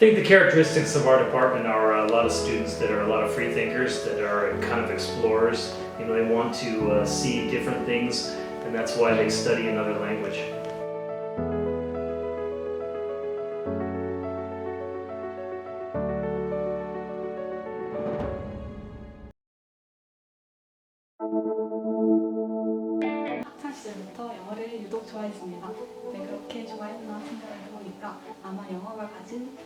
think the characteristics of our department are a lot of students that are a lot of free thinkers, that are kind of explorers. You know, they want to uh, see different things, and that's why they study another language. 학창 시절부터 영어를 유독 좋아했습니다. 왜 그렇게 좋아했나 생각을 해보니까 아마 영어가 가진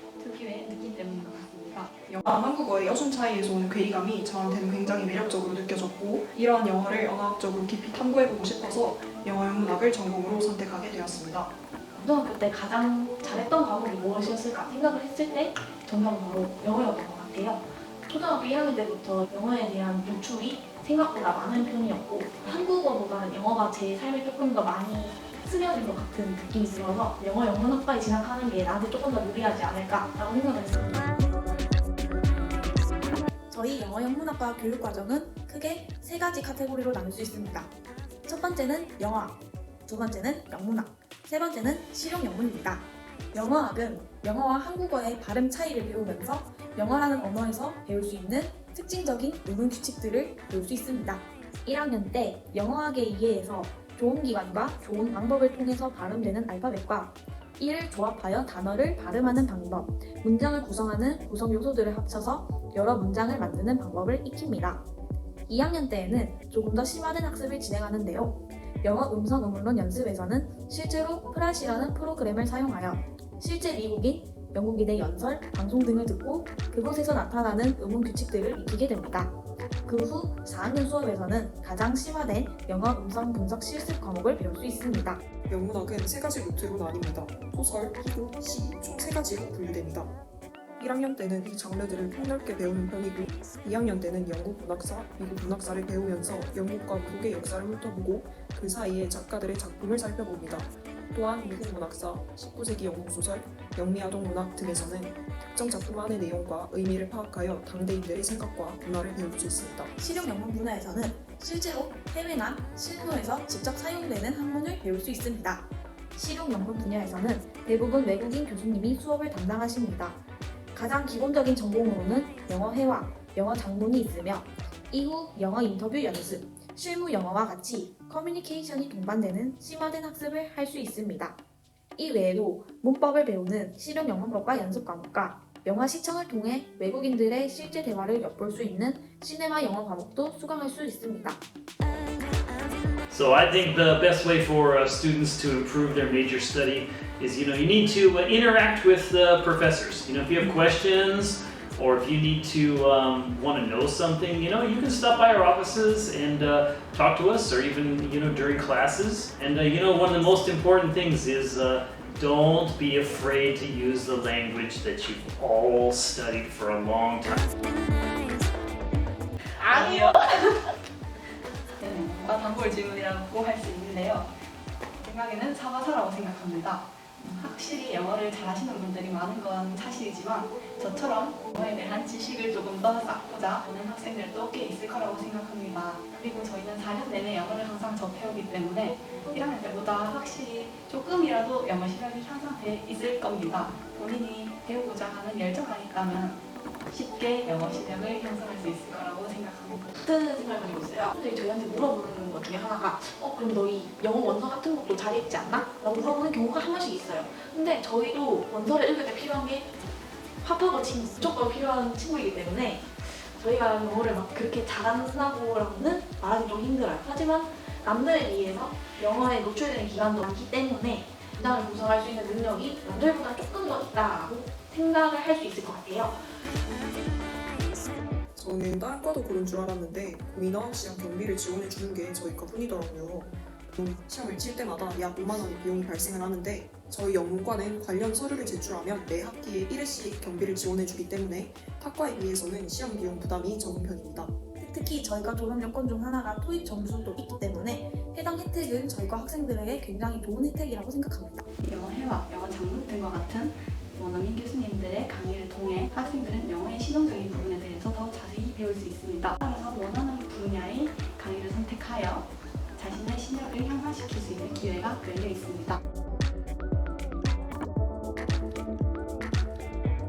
영어와 한국어의 여순 차이에서 오는 괴리감이 저한테는 굉장히 매력적으로 느껴졌고 이러한 영어를 언어학적으로 깊이 탐구해보고 싶어서 영어 영문학을 전공으로 선택하게 되었습니다. 고등학교 때 가장 잘했던 과목이 무엇이었을까 생각을 했을 때 정답은 바로 영어였던 것 같아요. 초등학교 1학년 때부터 영어에 대한 노출이 생각보다 많은 편이었고 한국어보다는 영어가 제 삶에 조금 더 많이 스며든 것 같은 느낌이 들어서 영어 영문학과에 진학하는 게 나한테 조금 더 유리하지 않을까라고 생각을 했습니다. 저희 영어 영문학과 교육 과정은 크게 세 가지 카테고리로 나눌 수 있습니다. 첫 번째는 영어학, 두 번째는 영문학, 세 번째는 실용 영문입니다. 영어학은 영어와 한국어의 발음 차이를 배우면서 영어라는 언어에서 배울 수 있는 특징적인 의문 규칙들을 배울 수 있습니다. 1학년 때 영어학에 의해서 좋은 기관과 좋은 방법을 통해서 발음되는 알파벳과 이를 조합하여 단어를 발음하는 방법, 문장을 구성하는 구성 요소들을 합쳐서 여러 문장을 만드는 방법을 익힙니다. 2학년 때에는 조금 더 심화된 학습을 진행하는데요. 영어 음성 의문론 연습에서는 실제로 프라시라는 프로그램을 사용하여 실제 미국인, 영국인의 연설, 방송 등을 듣고 그곳에서 나타나는 의문 규칙들을 익히게 됩니다. 그 후 4학년 수업에서는 가장 심화된 영어 음성 분석 실습 과목을 배울 수 있습니다. 영문학은 세 가지 루트로 나뉩니다. 소설, 희곡, 시총 세 가지로 분류됩니다. 1학년 때는 이 장르들을 폭넓게 배우는 편이고 2학년 때는 영국 문학사, 미국 문학사를 배우면서 영국과 미국의 역사를 훑어보고 그 사이에 작가들의 작품을 살펴봅니다. 또한 미국 문학사, 19세기 영국 소설, 영미 아동 문학 등에서는 특정 작품 안의 내용과 의미를 파악하여 당대인들의 생각과 문화를 배울 수 있습니다. 실용 영문 분야에서는 실제로 해외나 실무에서 직접 사용되는 학문을 배울 수 있습니다. 실용 영문 분야에서는 대부분 외국인 교수님이 수업을 담당하십니다. 가장 기본적인 전공으로는 영어 회화, 영어 장문이 있으며 이후 영어 인터뷰 연습, 실무 영어와 같이 커뮤니케이션이 동반되는 심화된 학습을 할 수 있습니다. 이 외에도 문법을 배우는 실용 영문법과 연습 과목과 영화 시청을 통해 외국인들의 실제 대화를 엿볼 수 있는 시네마 영어 과목도 수강할 수 있습니다. So I think the best way for uh, students to improve their major study is, you know, you need to uh, interact with the professors. You know, if you have questions or if you need to um, want to know something, you know, you can stop by our offices and uh, talk to us, or even, you know, during classes. And uh, you know, one of the most important things is uh, don't be afraid to use the language that you've all studied for a long time. 아니요. 네, 뭔가 단골 질문이라고 할 수 있는데요. 생각에는 사과사라고 생각합니다. 확실히 영어를 잘하시는 분들이 많은 건 사실이지만 저처럼 영어에 대한 지식을 조금 더 쌓고자 하는 학생들도 꽤 있을 거라고 생각합니다. 그리고 저희는 4년 내내 영어를 항상 접해오기 때문에 1학년 때보다 확실히 조금이라도 영어 실력이 향상돼 있을 겁니다. 본인이 배우고자 하는 열정만 있다면 쉽게 영어 실력을 형성할 수 있을 거라고 생각합니다. 같은 생각을 있어요. 선생님이 저희한테 물어보는 것 중에 하나가 어 그럼 너희 영어 원서 같은 것도 잘 읽지 않나? 라고 물어보는 경우가 한 번씩 있어요. 근데 저희도 원서를 읽을 때 필요한 게 합하고 친 무조건 필요한 친구이기 때문에 저희가 영어를 막 그렇게 잘한다고라고는 말하기 좀 힘들어요. 하지만 남들에 비해서 영어에 노출되는 기간도 많기 때문에 문장을 구성할 수 있는 능력이 남들보다 조금 더 있다라고 생각을 할 수 있을 것 같아요. 저는 다른 과도 그런 줄 알았는데 고민어 시험 경비를 지원해 주는 게 저희 과뿐이더라고요. 음, 시험을 칠 때마다 약 5만 원의 비용이 발생을 하는데 저희 영문과는 관련 서류를 제출하면 매 학기에 1회씩 경비를 지원해 주기 때문에 타과에 비해서는 시험 비용 부담이 적은 편입니다. 특히 저희가 졸업 요건 중 하나가 토익 점수도 있기 때문에 해당 혜택은 저희과 학생들에게 굉장히 좋은 혜택이라고 생각합니다. 영어 회화, 영어 장문 등과 같은 원어민 교수님들의 강의를 통해 학생들은 영어의 실용적인 부분에 대해서 더 자세히 배울 수 있습니다. 따라서 원하는 분야의 강의를 선택하여 자신의 실력을 향상시킬 수 있는 기회가 열려 있습니다.